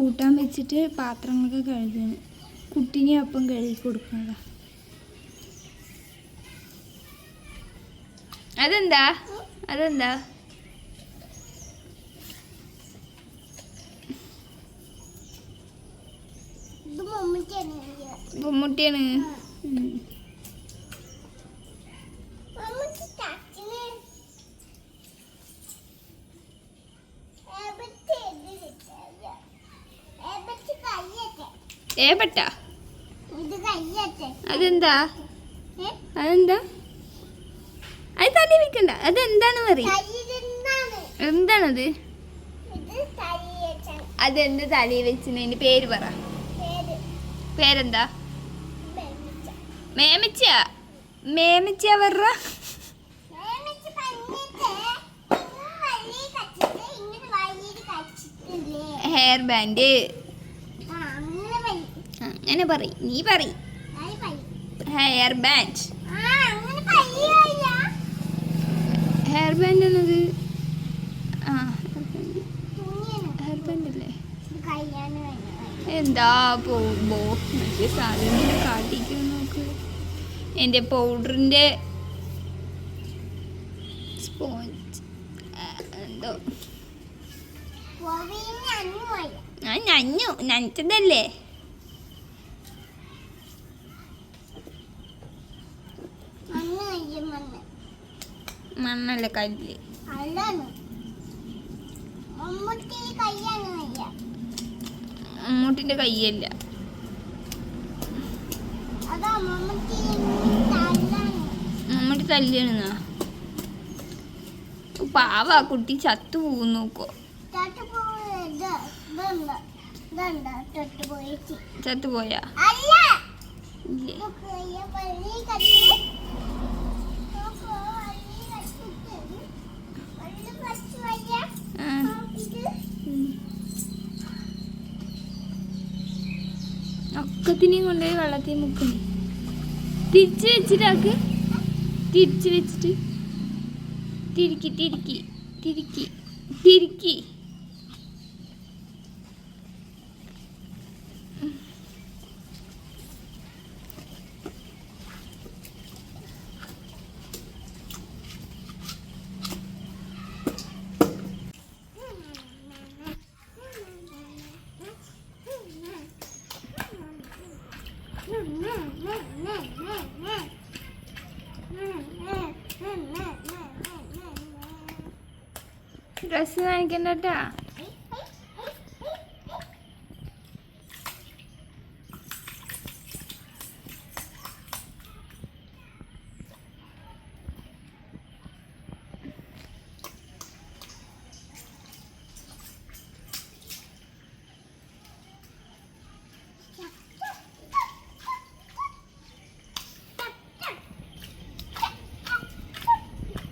കൂട്ടാൻ വെച്ചിട്ട് പാത്രങ്ങളൊക്കെ കഴുകുന്നു കുട്ടീനെ അപ്പം കഴുകി കൊടുക്കുന്നതാ അതെന്താ? അതെന്താ? ഇത് ഏപട്ട അതെന്താ? അതെന്താ? അത് തലി വെക്കണ്ട. അതെന്താണ് പറ എന്താണത്? അതെന്ത് തലി വെച്ചതിന് പേര് പറ. പേര്? പേരെന്താ? മേമിച്ച. മേമിച്ച പറ ഹെയർ പഞ്ഞിട്ട് അങ്ങനെ പറ നീ പറ അത് വഴി ഹെയർ ബാൻഡ് ഹെയർ ബാൻഡ് എന്നത് ആ ഹെയർ ബാൻഡ് അല്ലേ എന്താ പോകുമ്പോ മറ്റേ സാധനം കാട്ടിക്കാൻ നോക്ക്. എന്റെ പൗഡറിന്റെ സ്പോഞ്ച് എന്തോ. ഞാൻ നഞ്ഞു നനച്ചതല്ലേ? മണ്ണല്ല? കല്ല്? മമ്മൂട്ടിന്റെ കയ്യല്ല. മമ്മൂട്ടി തല്ലിയാണെന്നാ? പാവ കുട്ടി ചത്തു പോകും നോക്കോ. ചത്തുപോയാ. ഇല്ലേ. ഒക്കത്തിനെയും കൊണ്ടുപോയി വെള്ളത്തിൽ മുക്കുന്നു. തിരിച്ചു വെച്ചിട്ടാക്ക് തിരിച്ചു വെച്ചിട്ട് തിരിക്കി തിരിക്കി തിരിക്കി തിരിക്കി. ഡ്രസ്സ് കാണിക്കണ്ടട്ടാ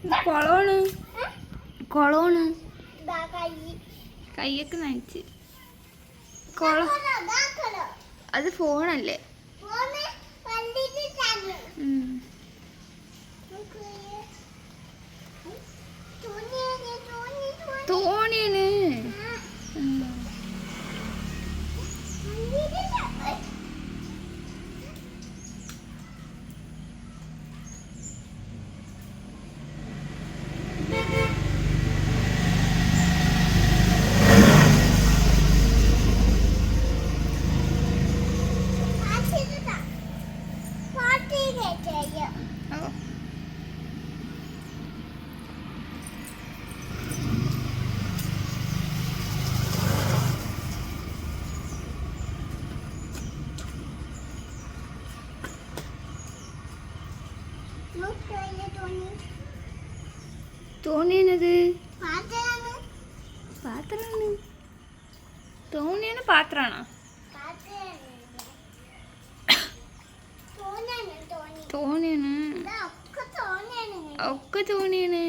കുളമാണ് കുളമാണ്. കൈയൊക്കെ നനച്ച് കുളം. അത് ഫോണല്ലേ തുണി, തുണി. തോണിയാണ് ആ, ഉം. വണ്ടിയിൽ ചാടി. പാട്ടിലിട്ടാ. പാട്ടിൽ കേട്ടോ ഓ. തോണിയാണത് പാത്രമാണ്. തോണിയാണ് പാത്രമാണോ തോണിയാണ് ഒക്കെ തോണിയാണ്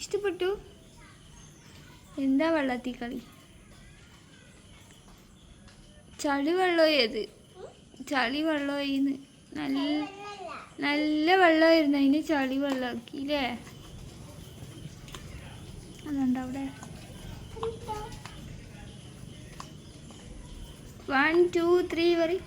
ഇഷ്ടപ്പെട്ടു? എന്താ വെള്ളത്തിൽ കളി? ചളി വെള്ളമായത് ചളി വെള്ളമായിന്ന് നല്ല നല്ല വെള്ളമായിരുന്നു. അതിന് ചളി വെള്ളമാക്കി അല്ലേ അതുണ്ട് അവിടെ? വൺ ടു ത്രീ പറയും.